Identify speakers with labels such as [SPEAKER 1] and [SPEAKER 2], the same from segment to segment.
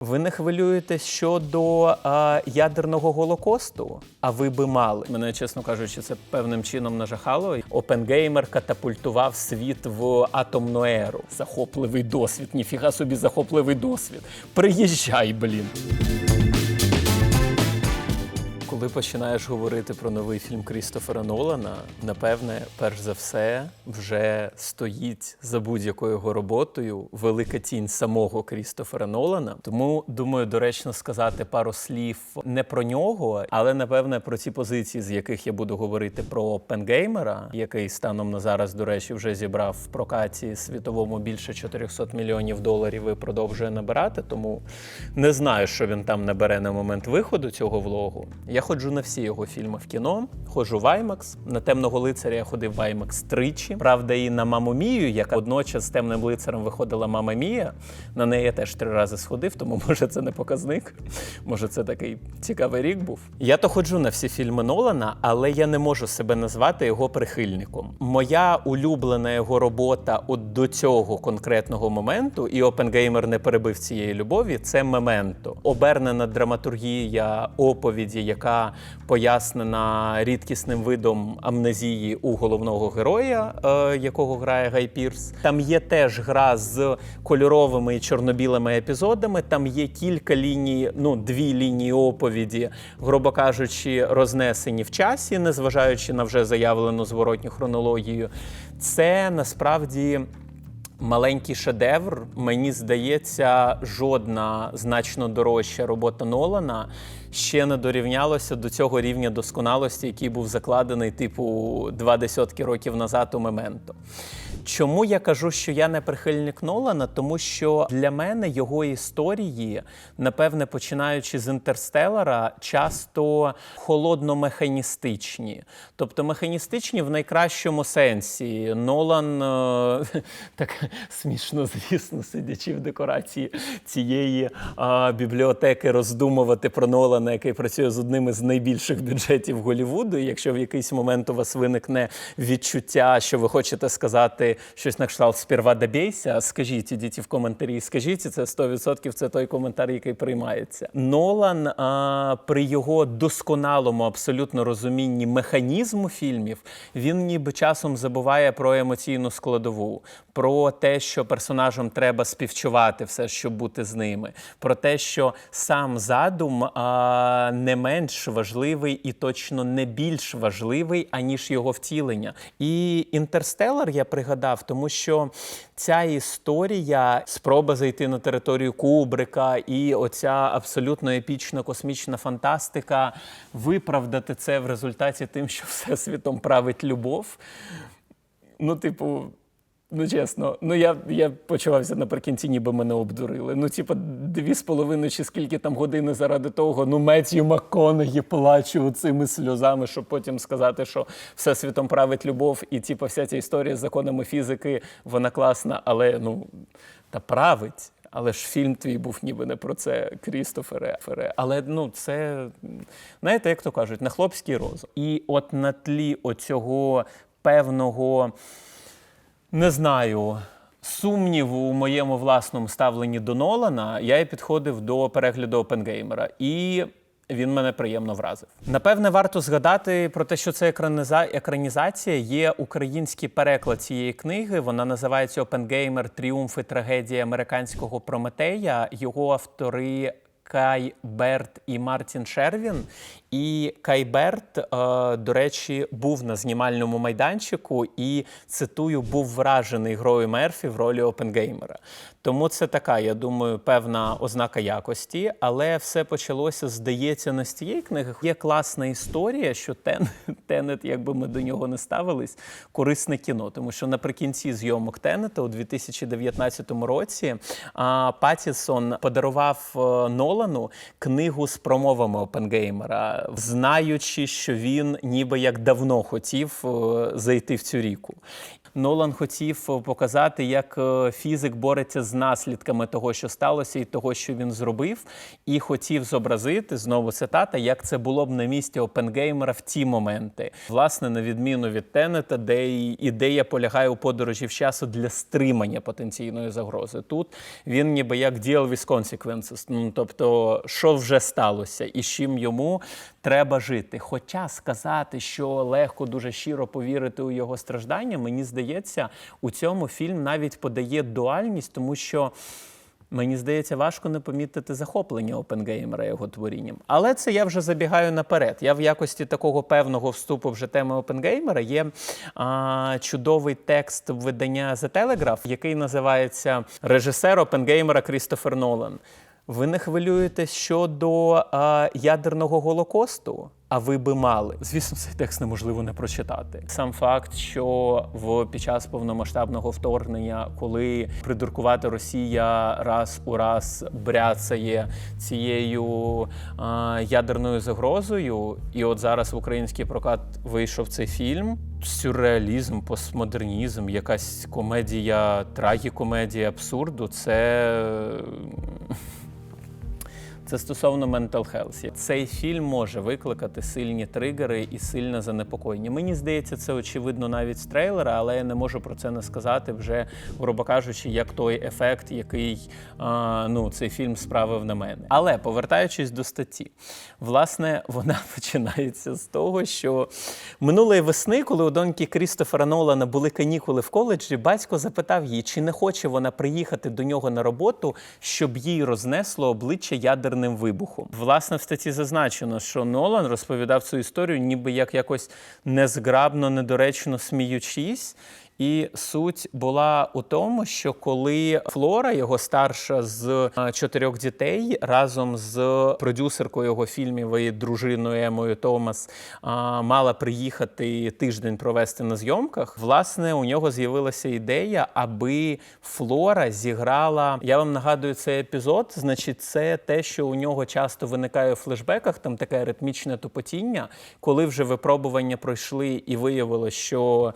[SPEAKER 1] Ви не хвилюєтесь щодо а, ядерного голокосту? А ви би мали. Мене, чесно кажучи, це певним чином нажахало. Опенгеймер катапультував світ в атомну еру. Захопливий досвід. Ніфіга собі захопливий досвід. Приїжджай, блін. Коли починаєш говорити про новий фільм Крістофера Нолана, напевне, перш за все, вже стоїть за будь-якою його роботою велика тінь самого Крістофера Нолана. Тому думаю, доречно сказати пару слів не про нього, але напевне про ці позиції, з яких я буду говорити про Пенгеймера, який станом на зараз, до речі, вже зібрав в прокаті світовому більше 400 мільйонів доларів і продовжує набирати. Тому не знаю, що він там набере на момент виходу цього влогу. Я ходжу на всі його фільми в кіно, ходжу в IMAX. На темного лицаря я ходив в IMAX тричі. Правда, і на маму Мію, яка водночас з темним лицарем виходила мама Мія. На неї я теж три рази сходив, тому може це не показник. Може, це такий цікавий рік був. Я то ходжу на всі фільми Нолана, але я не можу себе назвати його прихильником. Моя улюблена його робота от до цього конкретного моменту, і Опенгеймер не перебив цієї любові. Це мементо. Обернена драматургія оповіді, яка пояснена рідкісним видом амнезії у головного героя, е, якого грає Гай Пірс. Там є теж гра з кольоровими і чорно-білими епізодами. Там є кілька ліній, ну дві лінії оповіді, грубо кажучи, рознесені в часі, незважаючи на вже заявлену зворотню хронологію. Це насправді. Маленький шедевр, мені здається, жодна значно дорожча робота Нолана ще не дорівнялася до цього рівня досконалості, який був закладений, типу, два десятки років назад у Мементо. Чому я кажу, що я не прихильник Нолана? Тому що для мене його історії, напевне, починаючи з інтерстелара, часто холодно-механістичні. Тобто механістичні в найкращому сенсі. Нолан е, так смішно, звісно, сидячи в декорації цієї е, бібліотеки, роздумувати про Нолана, який працює з одним із найбільших бюджетів Голлівуду. І якщо в якийсь момент у вас виникне відчуття, що ви хочете сказати щось на кшталт сперва добійся, скажіть, ідіть в коментарі, скажіть, це 100% це той коментар, який приймається. Нолан а, при його досконалому абсолютно розумінні механізму фільмів він ніби часом забуває про емоційну складову, про те, що персонажам треба співчувати все, щоб бути з ними, про те, що сам задум а, не менш важливий і точно не більш важливий, аніж його втілення. І інтерстелар я пригадав, тому що ця історія, спроба зайти на територію Кубрика, і оця абсолютно епічна космічна фантастика, виправдати це в результаті тим, що всесвітом править любов. Ну, типу. Ну, чесно, ну я, я почувався наприкінці, ніби мене обдурили. Ну, типа, дві з половиною чи скільки там години заради того, ну Меттью МакКонахі плачу цими сльозами, щоб потім сказати, що все світом править любов, і типа вся ця історія з законами фізики, вона класна, але ну та править. Але ж фільм твій був ніби не про це, Крістофере. Фере. Але ну це знаєте, як то кажуть, на хлопський розум. І от на тлі оцього певного не знаю. Сумніву у моєму власному ставленні до Нолана я і підходив до перегляду Опенгеймера, і він мене приємно вразив. Напевне, варто згадати про те, що це екраніза... екранізація. Є український переклад цієї книги. Вона називається Опенгеймер Тріумф і трагедія американського Прометея. Його автори. Кай Берт і Мартін Шервін. І Кай Берт, е, до речі, був на знімальному майданчику і цитую, був вражений грою Мерфі в ролі Опенгеймера. Тому це така, я думаю, певна ознака якості, але все почалося, здається, не з цієї книги. Є класна історія, що Тен, Тенет, якби ми до нього не ставились, корисне кіно. Тому що наприкінці зйомок Тенета у 2019 році Патісон подарував е, Нолану книгу з промовами Опенгеймера, знаючи, що він ніби як давно хотів е, зайти в цю ріку. Нолан хотів показати, як е, фізик бореться з наслідками того, що сталося, і того, що він зробив, і хотів зобразити знову цитата, як це було б на місці Опенгеймера в ті моменти. Власне, на відміну від Тенета, де ідея полягає у подорожі в часу для стримання потенційної загрози. Тут він ніби як deal with consequences, ну тобто, що вже сталося, і з чим йому треба жити. Хоча сказати, що легко дуже щиро повірити у його страждання, мені здається, у цьому фільм навіть подає дуальність, тому що. Мені здається, важко не помітити захоплення Опенгеймера його творінням. Але це я вже забігаю наперед. Я в якості такого певного вступу вже теми Опенгеймера є а, чудовий текст видання The Telegraph, який називається Режисер Опенгеймера Крістофер Нолан. Ви не хвилюєтесь щодо а, ядерного голокосту? А ви би мали. Звісно, цей текст неможливо не прочитати. Сам факт, що в під час повномасштабного вторгнення, коли придуркувати Росія раз у раз бряцає цією а, ядерною загрозою, і от зараз в український прокат вийшов цей фільм. Сюрреалізм, постмодернізм, якась комедія, трагікомедія абсурду. Це. Це стосовно mental health. Цей фільм може викликати сильні тригери і сильне занепокоєння. Мені здається, це очевидно навіть з трейлера, але я не можу про це не сказати вже, грубо кажучи, як той ефект, який а, ну, цей фільм справив на мене. Але повертаючись до статті, власне, вона починається з того, що минулої весни, коли у доньки Крістофера Нолана були канікули в коледжі, батько запитав її, чи не хоче вона приїхати до нього на роботу, щоб їй рознесло обличчя ядерним вибухом. Власне, в статті зазначено, що Нолан розповідав цю історію, ніби як якось незграбно, недоречно сміючись. І суть була у тому, що коли Флора, його старша з е, чотирьох дітей, разом з продюсеркою його фільмів і дружиною Емою Томас мала приїхати тиждень провести на зйомках, власне, у нього з'явилася ідея, аби Флора зіграла. Я вам нагадую цей епізод. Значить, це те, що у нього часто виникає у флешбеках, там таке ритмічне тупотіння, коли вже випробування пройшли і виявилося, що.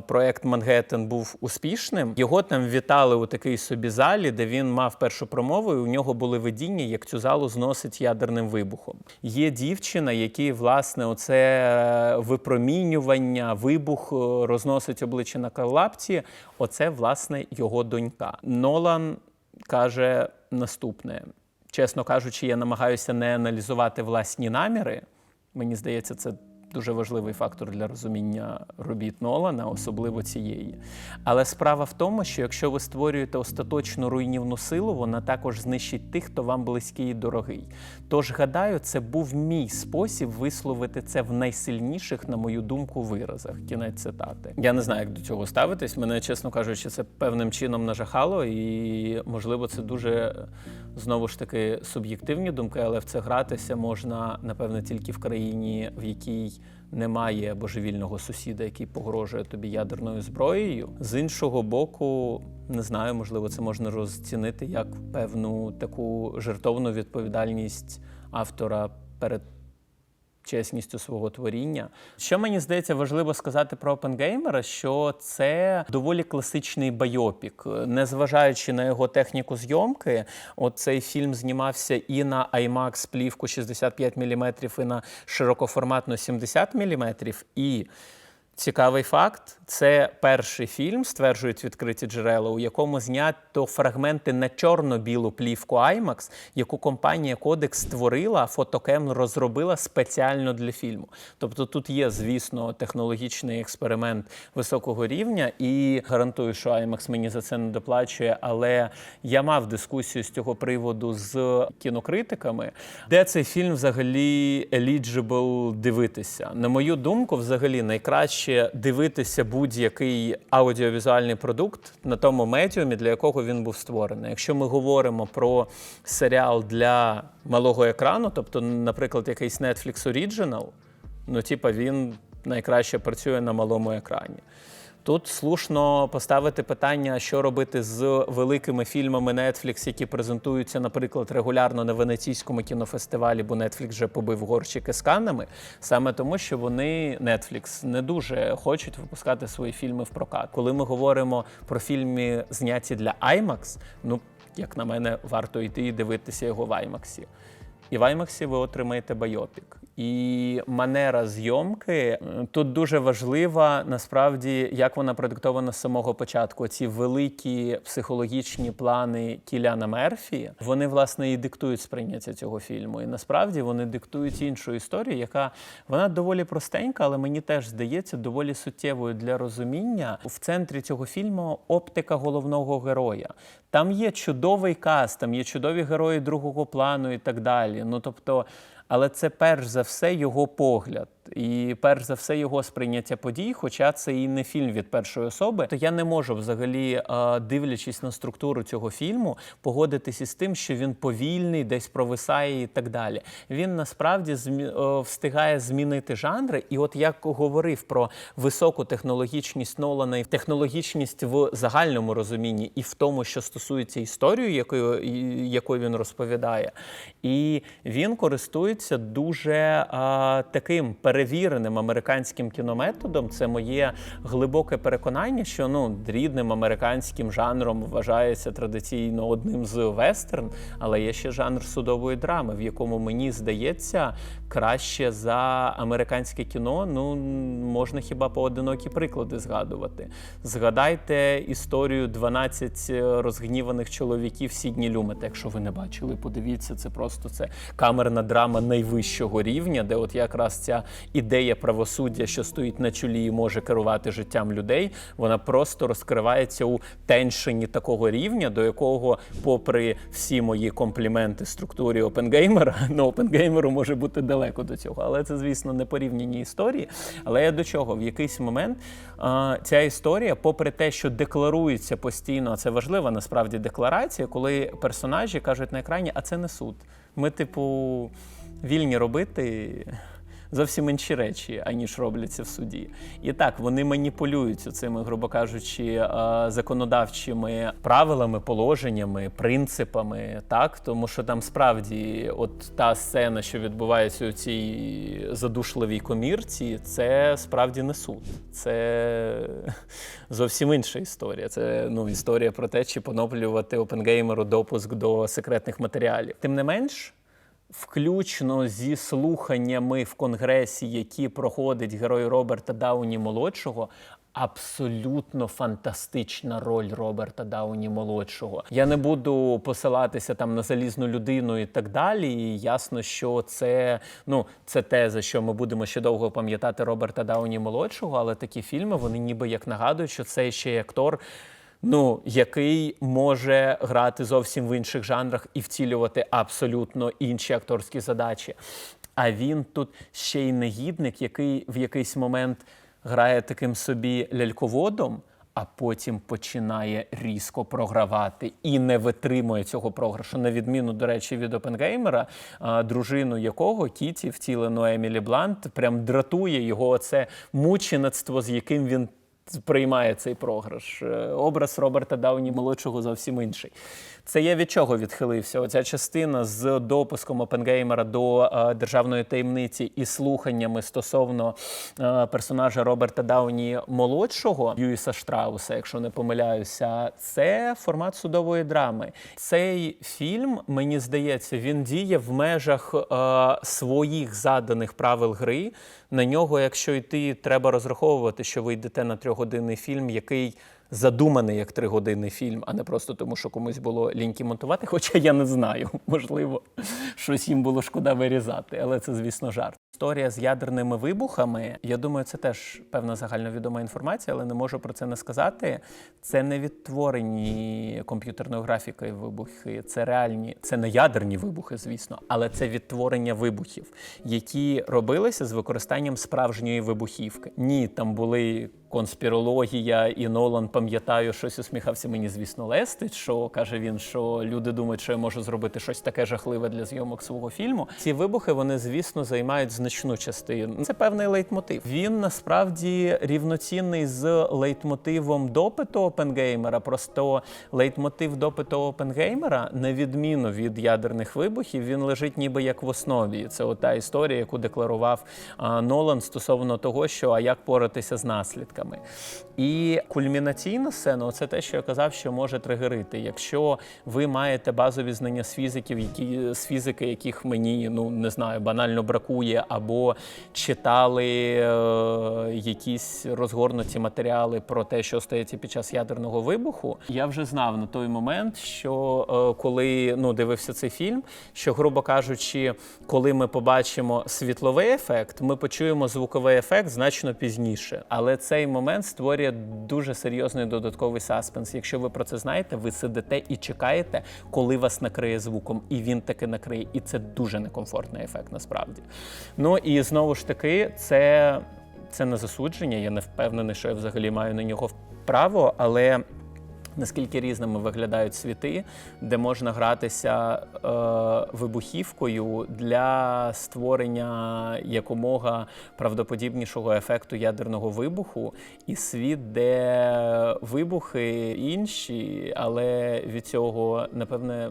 [SPEAKER 1] Проект Мангеттен був успішним. Його там вітали у такій собі залі, де він мав першу промову. і У нього були видіння, як цю залу зносить ядерним вибухом. Є дівчина, якій власне оце е, випромінювання, вибух е, розносить обличчя на калапці. Оце власне його донька. Нолан каже наступне. Чесно кажучи, я намагаюся не аналізувати власні наміри. Мені здається, це дуже важливий фактор для розуміння робіт Нолана, особливо цієї. Але справа в тому, що якщо ви створюєте остаточну руйнівну силу, вона також знищить тих, хто вам близький і дорогий. Тож, гадаю, це був мій спосіб висловити це в найсильніших, на мою думку, виразах. Кінець цитати. Я не знаю, як до цього ставитись. Мене, чесно кажучи, це певним чином нажахало, і можливо, це дуже знову ж таки суб'єктивні думки, але в це гратися можна, напевно, тільки в країні, в якій немає божевільного сусіда, який погрожує тобі ядерною зброєю. З іншого боку, не знаю, можливо, це можна розцінити як певну таку жертовну відповідальність автора перед. Чесністю свого творіння. Що мені здається важливо сказати про Опенгеймера, що це доволі класичний байопік. Незважаючи на його техніку зйомки, от цей фільм знімався і на IMAX плівку 65 мм, і на широкоформатну 70 мм. І Цікавий факт: це перший фільм, стверджують відкриті джерела, у якому знято фрагменти на чорно-білу плівку IMAX, яку компанія Kodak створила, фотокем розробила спеціально для фільму. Тобто тут є, звісно, технологічний експеримент високого рівня, і гарантую, що IMAX мені за це не доплачує. Але я мав дискусію з цього приводу з кінокритиками, де цей фільм взагалі eligible дивитися. На мою думку, взагалі найкраще дивитися будь-який аудіовізуальний продукт на тому медіумі, для якого він був створений. Якщо ми говоримо про серіал для малого екрану, тобто, наприклад, якийсь Netflix Original, ну, типа, він найкраще працює на малому екрані. Тут слушно поставити питання, що робити з великими фільмами Netflix, які презентуються, наприклад, регулярно на венеційському кінофестивалі, бо Netflix вже побив горщики з канами, саме тому, що вони Netflix не дуже хочуть випускати свої фільми в прокат. Коли ми говоримо про фільми, зняті для IMAX, ну як на мене, варто йти і дивитися його в IMAX. І в IMAX ви отримаєте байопік. І манера зйомки е, тут дуже важлива, насправді, як вона продиктована з самого початку. Ці великі психологічні плани Кіляна Мерфі, вони власне і диктують сприйняття цього фільму. І насправді вони диктують іншу історію, яка вона доволі простенька, але мені теж здається доволі суттєвою для розуміння. В центрі цього фільму оптика головного героя. Там є чудовий каст, там є чудові герої другого плану і так далі. Ну тобто, але це перш за все його погляд. І перш за все його сприйняття подій, хоча це і не фільм від першої особи, то я не можу взагалі, е, дивлячись на структуру цього фільму, погодитися з тим, що він повільний, десь провисає і так далі. Він насправді е, встигає змінити жанри. І от як говорив про високу технологічність Нолана і технологічність в загальному розумінні, і в тому, що стосується історії, якою, якою він розповідає, і він користується дуже а, таким перевіреним американським кінометодом. Це моє глибоке переконання, що ну рідним американським жанром вважається традиційно одним з вестерн, але є ще жанр судової драми, в якому мені здається краще за американське кіно. Ну можна хіба поодинокі приклади згадувати. Згадайте історію «12 розгніваних чоловіків Сідні Люмета. Якщо ви не бачили, подивіться, це просто це камерна драма найвищого рівня, де от якраз ця ідея правосуддя, що стоїть на чолі і може керувати життям людей, вона просто розкривається у теншині такого рівня, до якого, попри всі мої компліменти структурі Опенгеймера, ну Опенгеймеру може бути далеко до цього. Але це, звісно, не порівняні історії. Але я до чого? В якийсь момент а, ця історія, попри те, що декларується постійно, а це важлива насправді декларація, коли персонажі кажуть на екрані, а це не суд. Ми, типу, вільні робити. Зовсім інші речі, аніж робляться в суді. І так, вони маніпулюють цими, грубо кажучи, е, законодавчими правилами, положеннями, принципами, так тому що там справді, от та сцена, що відбувається у цій задушливій комірці, це справді не суд. Це зовсім інша історія. Це ну історія про те, чи поновлювати Опенгеймеру допуск до секретних матеріалів. Тим не менш. Включно зі слуханнями в конгресі, які проходить герой Роберта Дауні молодшого. Абсолютно фантастична роль Роберта Дауні молодшого. Я не буду посилатися там на залізну людину і так далі. І ясно, що це ну це те, за що ми будемо ще довго пам'ятати Роберта Дауні молодшого, але такі фільми вони ніби як нагадують, що це ще й актор ну, який може грати зовсім в інших жанрах і втілювати абсолютно інші акторські задачі. А він тут ще й негідник, який в якийсь момент грає таким собі ляльководом. А потім починає різко програвати і не витримує цього програшу. На відміну, до речі, від Опенгеймера, дружину якого Кіті, втілену Емілі Блант, прям дратує його оце мучеництво, з яким він сприймає цей програш. Е, Образ Роберта Дауні молодшого зовсім інший. Це я від чого відхилився? Оця частина з допуском Опенгеймера до е, державної таємниці і слуханнями стосовно е, персонажа Роберта Дауні молодшого Юїса Штрауса, якщо не помиляюся, це формат судової драми. Цей фільм, мені здається, він діє в межах своїх заданих правил гри. На нього, якщо йти, треба розраховувати, що ви йдете на трьохгодинний фільм, який задуманий як тригодинний фільм, а не просто тому, що комусь було ліньки монтувати. Хоча я не знаю, можливо, щось їм було шкода вирізати, але це, звісно, жарт. Історія з ядерними вибухами. Я думаю, це теж певна загальновідома інформація, але не можу про це не сказати. Це не відтворені комп'ютерною графікою вибухи, це реальні, це не ядерні вибухи, звісно, але це відтворення вибухів, які робилися з використанням справжньої вибухівки. Ні, там були конспірологія, і Нолан пам'ятаю, щось усміхався мені, звісно, лестить. Що каже він, що люди думають, що я можу зробити щось таке жахливе для зйомок свого фільму. Ці вибухи вони, звісно, займають значну частину. Це певний лейтмотив. Він насправді рівноцінний з лейтмотивом допиту Опенгеймера. Просто лейтмотив допиту Опенгеймера, на відміну від ядерних вибухів, він лежить ніби як в основі. Це ота історія, яку декларував а, Нолан стосовно того, що а як поратися з наслідками. І кульмінаційна сцена це те, що я казав, що може тригерити. Якщо ви маєте базові знання з фізиків, які з фізики, яких мені ну не знаю, банально бракує, або читали е, якісь розгорнуті матеріали про те, що стається під час ядерного вибуху. Я вже знав на той момент, що е, коли ну дивився цей фільм, що, грубо кажучи, коли ми побачимо світловий ефект, ми почуємо звуковий ефект значно пізніше. Але цей момент створює дуже серйозний додатковий саспенс. Якщо ви про це знаєте, ви сидите і чекаєте, коли вас накриє звуком, і він таки накриє. І це дуже некомфортний ефект насправді. Ну і знову ж таки, це, це не засудження. Я не впевнений, що я взагалі маю на нього право, але. Наскільки різними виглядають світи, де можна гратися е, вибухівкою для створення якомога правдоподібнішого ефекту ядерного вибуху, і світ, де вибухи інші, але від цього, напевне,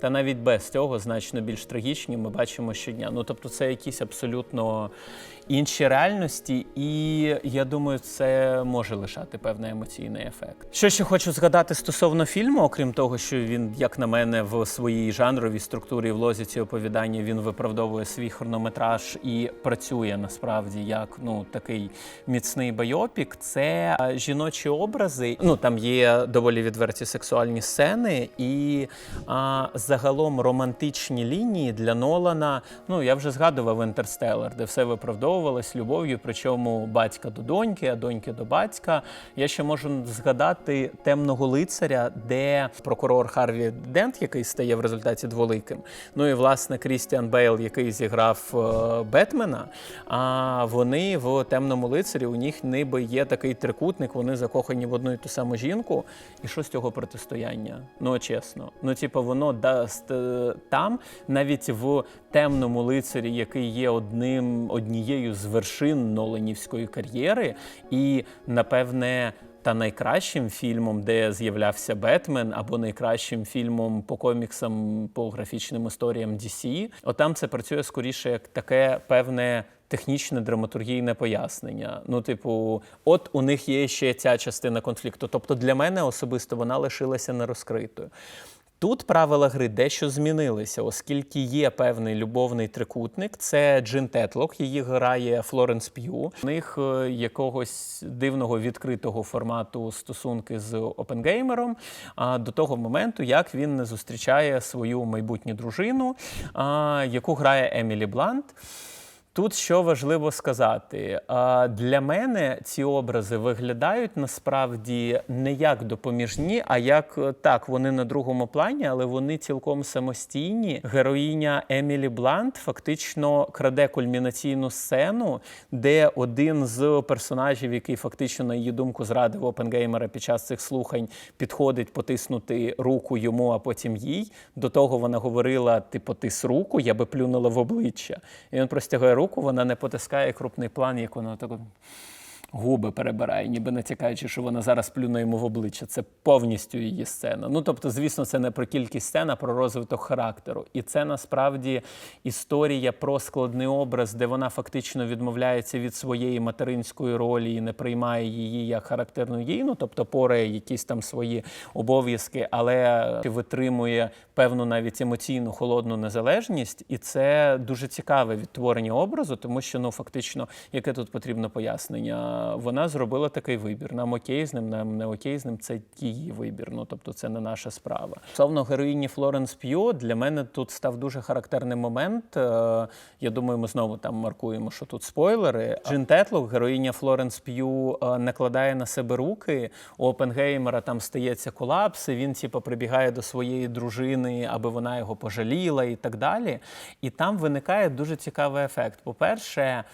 [SPEAKER 1] та навіть без цього значно більш трагічні, ми бачимо щодня. Ну тобто, це якісь абсолютно інші реальності, і я думаю, це може лишати певний емоційний ефект. Що ще хочу згадати стосовно фільму, окрім того, що він, як на мене, в своїй жанровій структурі в лозіці оповідання він виправдовує свій хронометраж і працює насправді як ну такий міцний байопік. Це жіночі образи. Ну там є доволі відверті сексуальні сцени, і а, загалом романтичні лінії для Нолана. Ну я вже згадував Інтерстеллар, де все виправдовувалось любов'ю, причому батька до доньки, а доньки до батька. Я ще можу згадати темного лицаря, де прокурор Харві Дент, який стає в результаті дволиким. Ну і власне Крістіан Бейл, який зіграв е, Бетмена. А вони в темному лицарі у них ніби є такий трикутник, вони закохані в одну і ту саму жінку. І що з цього протистояння? Ну чесно. Ну, типу, воно дасть е, там, навіть в темному лицарі, який є одним однією з вершин Ноленівської кар'єри, і напевне. Та найкращим фільмом, де з'являвся Бетмен, або найкращим фільмом по коміксам, по графічним історіям DC, отам це працює скоріше як таке певне технічне драматургійне пояснення. Ну, типу, от у них є ще ця частина конфлікту. Тобто для мене особисто вона лишилася нерозкритою. Тут правила гри дещо змінилися, оскільки є певний любовний трикутник. Це Джин Тетлок, її грає Флоренс П'ю. У них е, якогось дивного відкритого формату стосунки з Опенгеймером. А до того моменту, як він не зустрічає свою майбутню дружину, яку грає Емілі Блант. Тут що важливо сказати, для мене ці образи виглядають насправді не як допоміжні, а як е, так, вони на другому плані, але вони цілком самостійні. Героїня Емілі Блант фактично краде кульмінаційну сцену, де один з персонажів, який фактично, на її думку, зрадив Опенгеймера під час цих слухань, підходить потиснути руку йому, а потім їй. До того вона говорила: ти потис руку, я би плюнула в обличчя. І він простягає руку, вона не потискає крупний план, як воно так губи перебирає, ніби натякаючи, що вона зараз плюне йому в обличчя. Це повністю її сцена. Ну тобто, звісно, це не про кількість сцен, а про розвиток характеру. І це насправді історія про складний образ, де вона фактично відмовляється від своєї материнської ролі і не приймає її як характерну їй, ну тобто порає якісь там свої обов'язки, але витримує певну навіть емоційну холодну незалежність. І це дуже цікаве відтворення образу, тому що ну фактично, яке тут потрібно пояснення вона зробила такий вибір. Нам окей з ним, нам не окей з ним. Це її вибір. Ну тобто, це не наша справа. Стосовно героїні Флоренс П'ю, для мене тут став дуже характерний момент. Е, Я думаю, ми знову там маркуємо, що тут спойлери. Джин Тетлок, героїня Флоренс П'ю, е, накладає на себе руки. У Опенгеймера там стається колапс. і Він типу, прибігає до своєї дружини, аби вона його пожаліла і так далі. І там виникає дуже цікавий ефект. По-перше,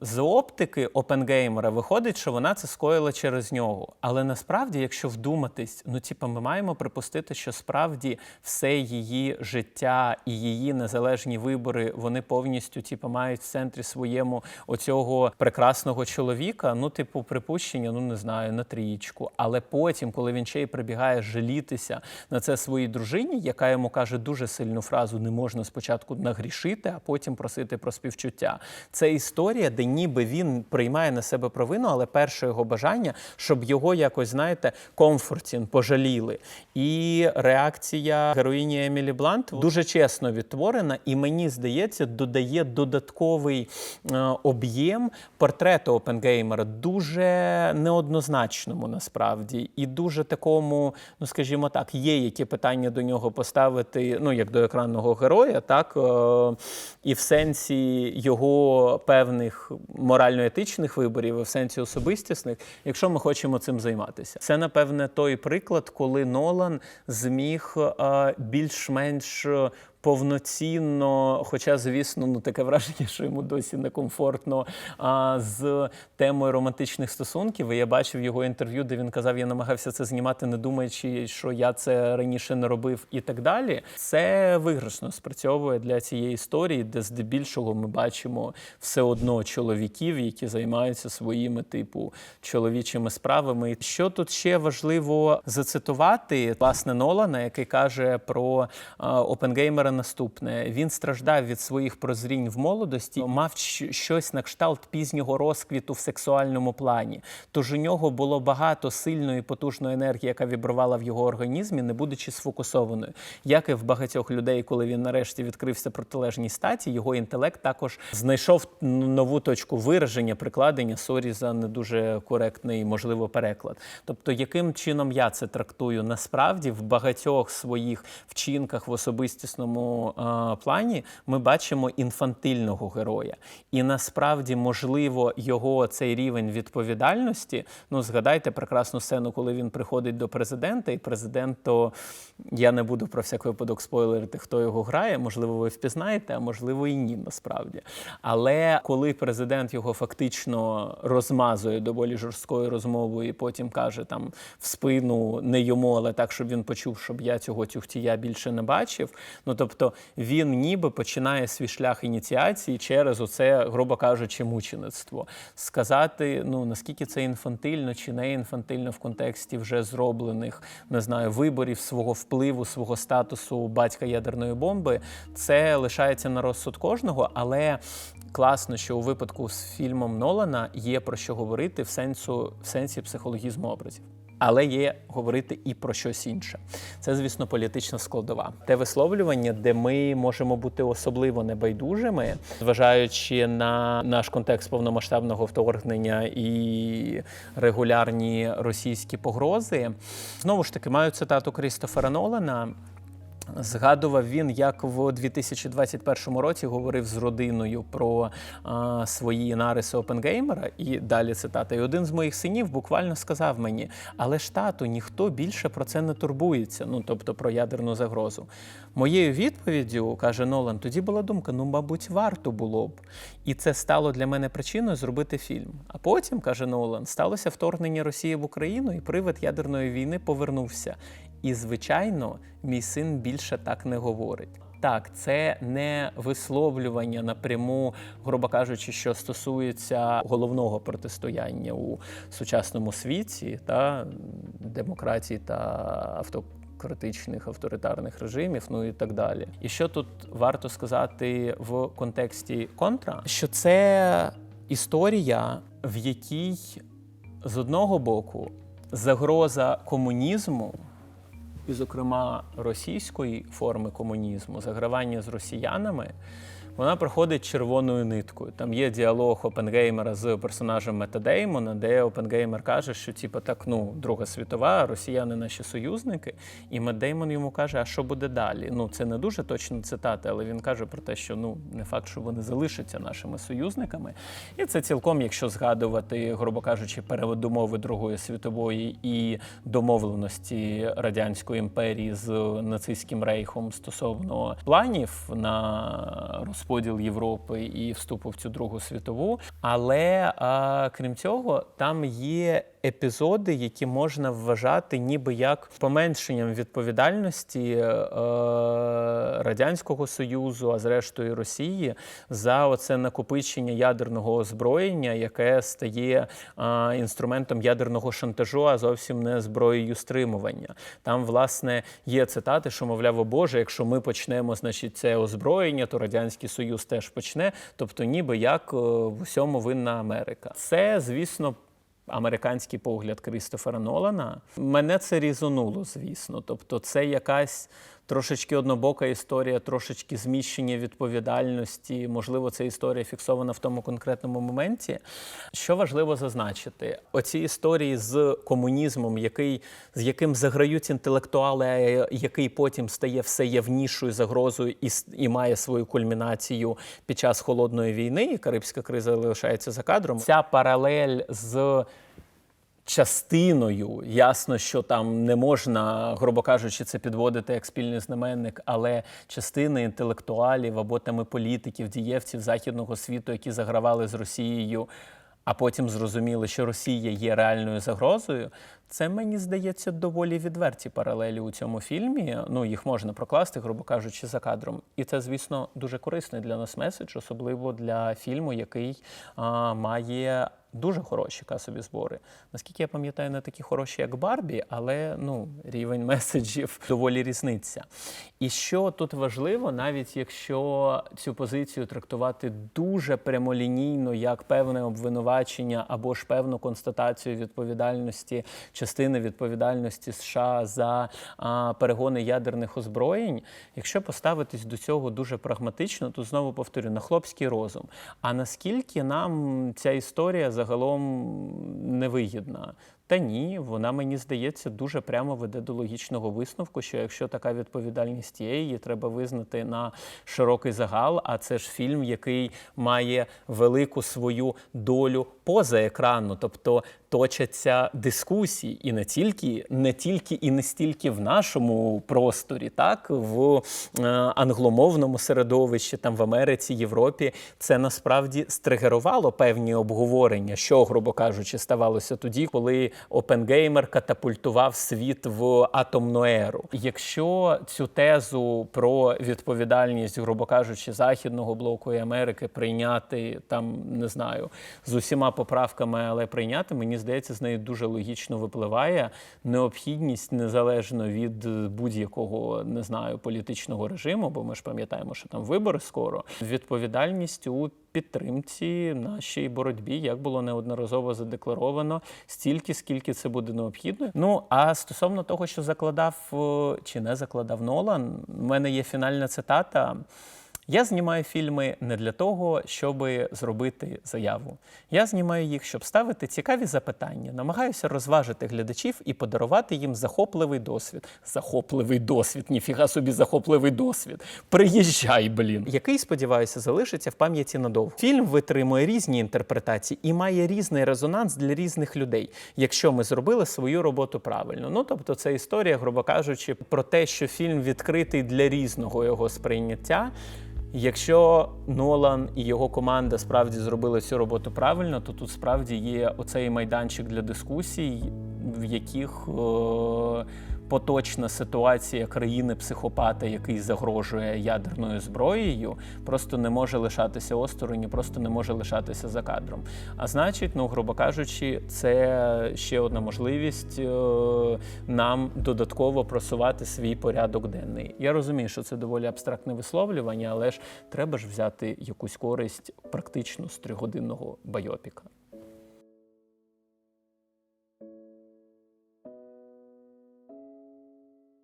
[SPEAKER 1] З оптики Опенгеймера виходить, що вона це скоїла через нього. Але насправді, якщо вдуматись, ну типа, ми маємо припустити, що справді все її життя і її незалежні вибори вони повністю типа, мають в центрі своєму оцього прекрасного чоловіка. Ну, типу, припущення, ну не знаю, на трієчку. Але потім, коли він ще й прибігає жалітися на це своїй дружині, яка йому каже дуже сильну фразу: не можна спочатку нагрішити, а потім просити про співчуття. Це історія, де ніби він приймає на себе провину, але перше його бажання, щоб його якось, знаєте, комфортін пожаліли. І реакція героїні Емілі Блант дуже чесно відтворена, і мені здається, додає додатковий е, об'єм портрету Опенгеймера, дуже неоднозначному насправді, і дуже такому, ну скажімо так, є які питання до нього поставити, ну як до екранного героя, так е, і в сенсі його певних морально-етичних виборів, і в сенсі особистісних, якщо ми хочемо цим займатися. Це напевне той приклад, коли Нолан зміг більш-менш повноцінно, хоча, звісно, ну таке враження, що йому досі некомфортно а, з темою романтичних стосунків. І я бачив його інтерв'ю, де він казав, я намагався це знімати, не думаючи, що я це раніше не робив, і так далі. Це виграшно спрацьовує для цієї історії, де здебільшого ми бачимо все одно чоловіків, які займаються своїми типу чоловічими справами. Що тут ще важливо зацитувати власне Нолана, який каже про а, Опенгеймера наступне: він страждав від своїх прозрінь в молодості, мав щось на кшталт пізнього розквіту в сексуальному плані. Тож у нього було багато сильної потужної енергії, яка вібрувала в його організмі, не будучи сфокусованою. Як і в багатьох людей, коли він нарешті відкрився протилежній статі, його інтелект також знайшов нову точку вираження, прикладення сорі за не дуже коректний, можливо, переклад. Тобто, яким чином я це трактую? Насправді в багатьох своїх вчинках в особистісному е, плані ми бачимо інфантильного героя. І насправді, можливо, його цей рівень відповідальності. Ну, згадайте прекрасну сцену, коли він приходить до президента, і президент, то я не буду про всяк випадок спойлерити, хто його грає. Можливо, ви впізнаєте, а можливо і ні, насправді. Але коли президент його фактично розмазує доволі жорсткою розмовою, і потім каже там в спину не йому, але так, щоб він почув, щоб я цього тюхтія більше не бачив. Ну тобто він ніби починає свій шлях ініціації через оце, грубо кажучи, мучеництво. Сказати, ну наскільки це інфантильно чи не інфантильно в контексті вже зроблених, не знаю, виборів свого впливу, свого статусу батька ядерної бомби, це лишається на розсуд кожного, але. Класно, що у випадку з фільмом Нолана є про що говорити в сенсу в сенсі психологізму образів. Але є говорити і про щось інше. Це, звісно, політична складова. Те висловлювання, де ми можемо бути особливо небайдужими, зважаючи на наш контекст повномасштабного вторгнення і регулярні російські погрози. Знову ж таки, маю цитату Крістофера Нолана. Згадував він, як в 2021 році говорив з родиною про а, свої нариси Опенгеймера, і далі цитата. І один з моїх синів буквально сказав мені: але ж тату, ніхто більше про це не турбується. Ну тобто про ядерну загрозу. Моєю відповіддю каже Нолан, тоді була думка: ну, мабуть, варто було б. І це стало для мене причиною зробити фільм. А потім каже Нолан, сталося вторгнення Росії в Україну, і привид ядерної війни повернувся. І, звичайно, мій син більше так не говорить. Так, це не висловлювання напряму, грубо кажучи, що стосується головного протистояння у сучасному світі та демократії та автократичних авторитарних режимів, ну і так далі. І що тут варто сказати в контексті контра? Що це історія, в якій з одного боку загроза комунізму і, зокрема, російської форми комунізму, загравання з росіянами, вона проходить червоною ниткою. Там є діалог Опенгеймера з персонажем Мета Деймона, де Опенгеймер каже, що типу, так, ну, Друга світова, росіяни наші союзники. І Метдеймон йому каже, а що буде далі? Ну, це не дуже точна цитата, але він каже про те, що ну не факт, що вони залишаться нашими союзниками. І це цілком, якщо згадувати, грубо кажучи, передумови Другої світової і домовленості радянської імперії з нацистським рейхом стосовно планів на розподіл Європи і вступу в цю Другу світову. Але крім цього, там є епізоди, які можна вважати ніби як поменшенням відповідальності е, Радянського Союзу, а зрештою Росії, за оце накопичення ядерного озброєння, яке стає е, інструментом ядерного шантажу, а зовсім не зброєю стримування. Там, власне, є цитати, що мовляв, о Боже, якщо ми почнемо, значить, це озброєння, то Радянський Союз теж почне. Тобто, ніби як е, в усьому винна Америка. Це, звісно, американський погляд Крістофера Нолана. Мене це різонуло, звісно. Тобто, це якась трошечки однобока історія, трошечки зміщення відповідальності. Можливо, ця історія фіксована в тому конкретному моменті. Що важливо зазначити, оці історії з комунізмом, який, з яким заграють інтелектуали, який потім стає все явнішою загрозою і, і має свою кульмінацію під час холодної війни, і Карибська криза лишається за кадром. Ця паралель з частиною. Ясно, що там не можна, грубо кажучи, це підводити як спільний знаменник, але частини інтелектуалів або теми політиків, дієвців західного світу, які загравали з Росією, а потім зрозуміли, що Росія є реальною загрозою. Це мені здається доволі відверті паралелі у цьому фільмі. Ну їх можна прокласти, грубо кажучи, за кадром. І це, звісно, дуже корисний для нас меседж, особливо для фільму, який а, має дуже хороші касові збори. Наскільки я пам'ятаю, не такі хороші, як Барбі, але ну, рівень меседжів доволі різниця. І що тут важливо, навіть якщо цю позицію трактувати дуже прямолінійно, як певне обвинувачення або ж певну констатацію відповідальності, частини відповідальності США за а, перегони ядерних озброєнь, якщо поставитись до цього дуже прагматично, то знову повторю на хлопський розум. А наскільки нам ця історія загалом невигідна? Та ні, вона мені здається дуже прямо веде до логічного висновку, що якщо така відповідальність є, її треба визнати на широкий загал. А це ж фільм, який має велику свою долю поза екрану, тобто точаться дискусії, і не тільки, не тільки і не стільки в нашому просторі, так в е, англомовному середовищі, там в Америці, Європі, це насправді стригерувало певні обговорення, що, грубо кажучи, ставалося тоді, коли Опенгеймер катапультував світ в атомну еру. Якщо цю тезу про відповідальність, грубо кажучи, західного блоку і Америки прийняти там, не знаю, з усіма поправками, але прийняти, мені здається, з неї дуже логічно випливає необхідність незалежно від будь-якого не знаю політичного режиму, бо ми ж пам'ятаємо, що там вибори скоро. Відповідальність у підтримці нашій боротьбі, як було неодноразово задекларовано, стільки, скільки це буде необхідно. Ну а стосовно того, що закладав е, чи не закладав Нолан, в мене є фінальна цитата. Я знімаю фільми не для того, щоб зробити заяву. Я знімаю їх, щоб ставити цікаві запитання, намагаюся розважити глядачів і подарувати їм захопливий досвід. Захопливий досвід, ніфіга собі захопливий досвід. Приїжджай, блін. Який, сподіваюся, залишиться в пам'яті надовго. Фільм витримує різні інтерпретації і має різний резонанс для різних людей, якщо ми зробили свою роботу правильно. Ну тобто, це історія, грубо кажучи, про те, що фільм відкритий для різного його сприйняття. Якщо Нолан і його команда справді зробили цю роботу правильно, то тут справді є оцей майданчик для дискусій, в яких е, поточна ситуація країни-психопата, який загрожує ядерною зброєю, просто не може лишатися осторонь, просто не може лишатися за кадром. А значить, ну грубо кажучи, це ще одна можливість е, нам додатково просувати свій порядок денний. Я розумію, що це доволі абстрактне висловлювання, але ж треба ж взяти якусь користь практично з тригодинного байопіка.